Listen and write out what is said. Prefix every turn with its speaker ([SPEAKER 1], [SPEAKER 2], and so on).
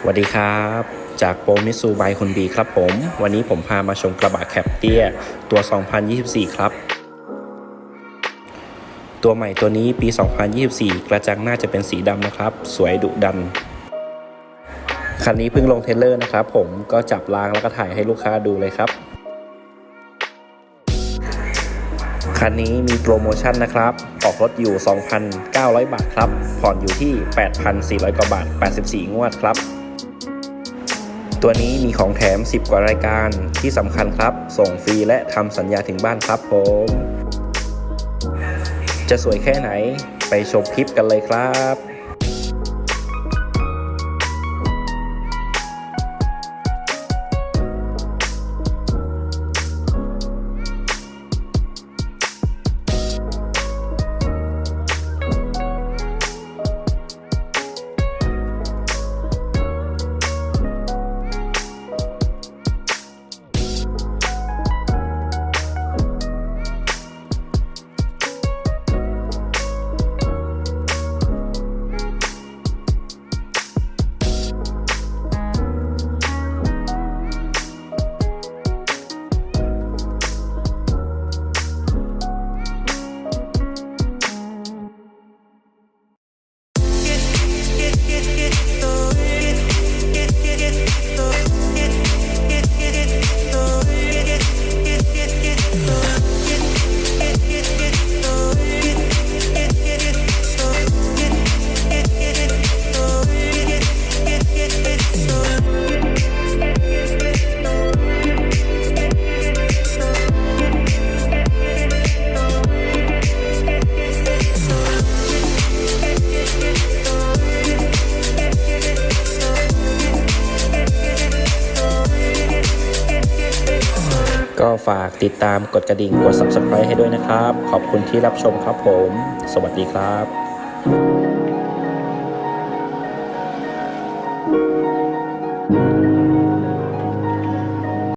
[SPEAKER 1] สวัสดีครับ จากโปรมิสูบายคนบีครับผม วันนี้ผมพามาชมกระบะแคปเตียตัว 2024 ครับ ตัวใหม่ตัวนี้ปี 2024 กระจังหน่าจะเป็นสีดำนะครับ สวยดุดัน คันนี้เพิ่งลงเทเลอร์นะครับผมก็จับล้างแล้วก็ถ่ายให้ลูกค้าดูเลยครับ คันนี้มีโปรโมชั่นนะครับ ออกรถอยู่ 2,900 บาทครับ ผ่อนอยู่ที่ 8,400 กว่าบาท 84 งวดครับ ตัวนี้มีของแถม 10 กว่ารายการที่สำคัญครับ ส่งฟรีและทำสัญญาถึงบ้านครับผม จะสวยแค่ไหนไปชมคลิปกันเลยครับ it, get, it, ็ฝากติดตามกดกระดิ่งกด subscribe ให้ด้วยนะครับ ขอบคุณที่รับชมครับผม สวัสดีครับ